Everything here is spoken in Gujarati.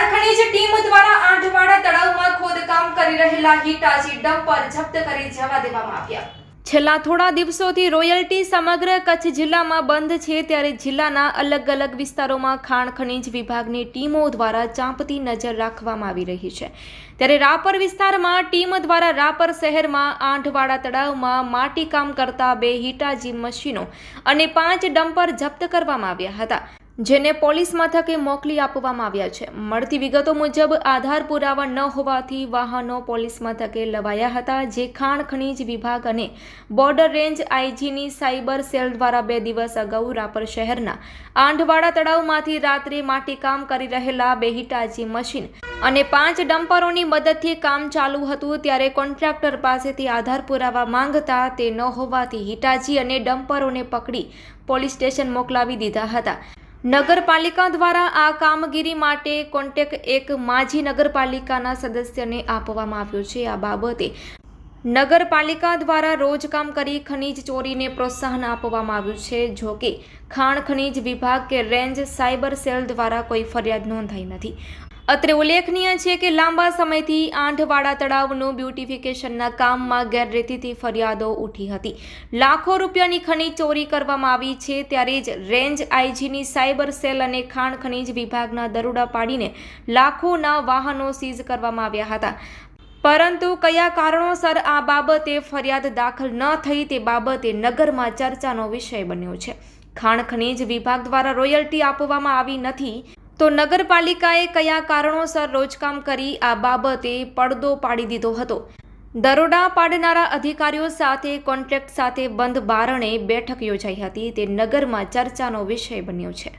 ખાણ ખનીજ ટીમ દ્વારા આંઠવાડા તળાવમાં ખોદકામ કરી રહેલા હિટાચી ડમ્પર જપ્ત કરી જવા દેવામાં આવ્યા. છેલ્લા થોડા દિવસોથી રોયલ્ટી સમગ્ર કચ્છ જિલ્લામાં બંધ છે ત્યારે જિલ્લાના અલગ અલગ વિસ્તારોમાં ખાણ ખનીજ વિભાગની ટીમો દ્વારા ચાંપતી નજર રાખવામાં આવી રહી છે. ત્યારે રાપર વિસ્તારમાં ટીમ દ્વારા રાપર શહેરમાં આંઠવાડા તળાવમાં માટીકામ કરતા બે હિટાજી મશીનો અને પાંચ ડમ્પર જપ્ત કરવામાં આવ્યા હતા. જેને પોલીસ મથકે મોકલી આપવામાં આવ્યા છે. મળતી વિગતો મુજબ, આધાર પુરાવા ન હોવાથી વાહનો પોલીસ મથકે લવાયા હતા, જે ખાણ ખનીજ વિભાગ અને બોર્ડર રેન્જ આઈજીની સાયબર સેલ દ્વારા બે દિવસ અગાઉ રાપર શહેરના આંઢવાડા તળાવમાંથી રાત્રે માટીકામ કરી રહેલા બે હિટાચી મશીન અને પાંચ ડમ્પરોની મદદથી કામ ચાલુ હતું ત્યારે કોન્ટ્રાક્ટર પાસેથી આધાર પુરાવા માંગતા તે ન હોવાથી હિટાચી અને ડમ્પરોને પકડી પોલીસ સ્ટેશન મોકલાવી દીધા હતા. નગરપાલિકા દ્વારા આ કામગીરી માટે કોન્ટેક એક માજી નગરપાલિકાના સદસ્યને આપવામાં આવ્યો છે. આ બાબતે નગરપાલિકા દ્વારા રોજકામ કરી ખનીજ ચોરીને પ્રોત્સાહન આપવામાં આવ્યું છે. જો કે ખાણ ખનીજ વિભાગ કે રેન્જ સાયબર સેલ દ્વારા કોઈ ફરિયાદ નોંધાઈ નથી. અત્રે ઉલ્લેખનીય છે કે લાંબા સમયથી આંઠવાડા તળાવનું બ્યુટિફિકેશનના કામમાં ગેરરીતિથી ફરિયાદો ઉઠી હતી. લાખો રૂપિયાની ખનીજ ચોરી કરવામાં આવી છે, ત્યારે જ રેન્જ આઈજીની સાયબર સેલ અને ખાણ ખનીજ વિભાગના દરોડા પાડીને લાખોના વાહનો સીઝ કરવામાં આવ્યા હતા. પરંતુ કયા કારણોસર આ બાબતે ફરિયાદ દાખલ ન થઈ તે બાબતે નગરમાં ચર્ચાનો વિષય બન્યો છે. ખાણ ખનીજ વિભાગ દ્વારા રોયલ્ટી આપવામાં આવી નથી તો નગરપાલિકાએ કયા કારણોસર રોજકામ કરી આ બાબતે પડદો પાડી દીધો હતો? દરોડા પાડનારા અધિકારીઓ સાથે કોન્ટ્રાક્ટ સાથે બંધ બારણે બેઠક યોજાઈ હતી. તે નગરમાં ચર્ચાનો વિષય બન્યો છે.